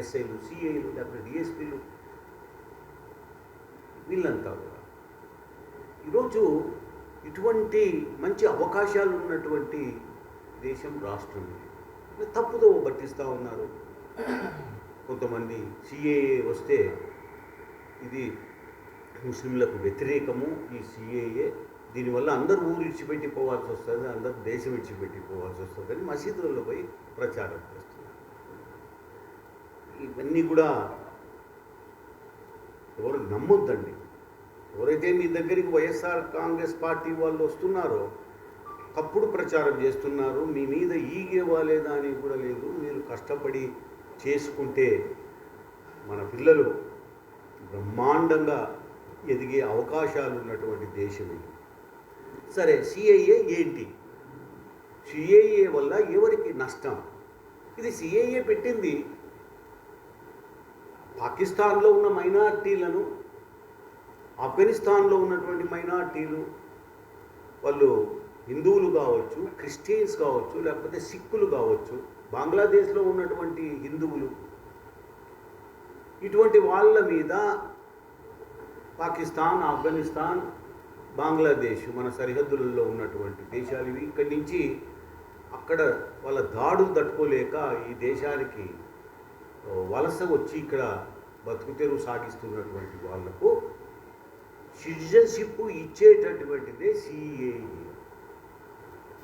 ఎస్ఐలు సిఐలు లేకపోతే డిఎస్పీలు వీళ్ళంతా కూడా. ఈరోజు ఇటువంటి మంచి అవకాశాలు ఉన్నటువంటి దేశం రాష్ట్రం. తప్పుదో పట్టిస్తూ ఉన్నారు. కొంతమంది సిఏఏ వస్తే ఇది ముస్లింలకు వ్యతిరేకము. ఈ సిఏఏ దీనివల్ల అందరూ ఊరు ఇడిచిపెట్టి పోవాల్సి వస్తుంది అందరూ దేశం ఇడిచిపెట్టి పోవాల్సి వస్తుంది అని మసీదులలో పోయి ప్రచారం చేస్తారు. ఇవన్నీ కూడా ఎవరు నమ్మొద్దండి. ఎవరైతే మీ దగ్గరికి వైఎస్ఆర్ కాంగ్రెస్ పార్టీ వాళ్ళు వస్తున్నారో తప్పుడు ప్రచారం చేస్తున్నారు మీ మీద ఈగే వాలేదా అని కూడా లేదు. మీరు కష్టపడి చేసుకుంటే మన పిల్లలు బ్రహ్మాండంగా ఎదిగే అవకాశాలు ఉన్నటువంటి దేశం ఇది. సరే సిఐఏ ఏంటి? సిఐఏ వల్ల ఎవరికి నష్టం? ఇది సిఐఏ పెట్టింది పాకిస్తాన్లో ఉన్న మైనార్టీలను ఆఫ్ఘనిస్తాన్లో ఉన్నటువంటి మైనార్టీలు వాళ్ళు హిందువులు కావచ్చు క్రిస్టియన్స్ కావచ్చు లేకపోతే సిక్కులు కావచ్చు బంగ్లాదేశ్లో ఉన్నటువంటి హిందువులు ఇటువంటి వాళ్ళ మీద పాకిస్తాన్ ఆఫ్ఘనిస్తాన్ బంగ్లాదేశ్ మన సరిహద్దులలో ఉన్నటువంటి దేశాలు ఇవి. ఇక్కడి నుంచి అక్కడ వాళ్ళ దాడులు తట్టుకోలేక ఈ దేశానికి వలస వచ్చి ఇక్కడ బతుకుతెరువు సాగిస్తున్నటువంటి వాళ్ళకు సిటిజన్షిప్ ఇచ్చేటటువంటిదే సిఏఏ.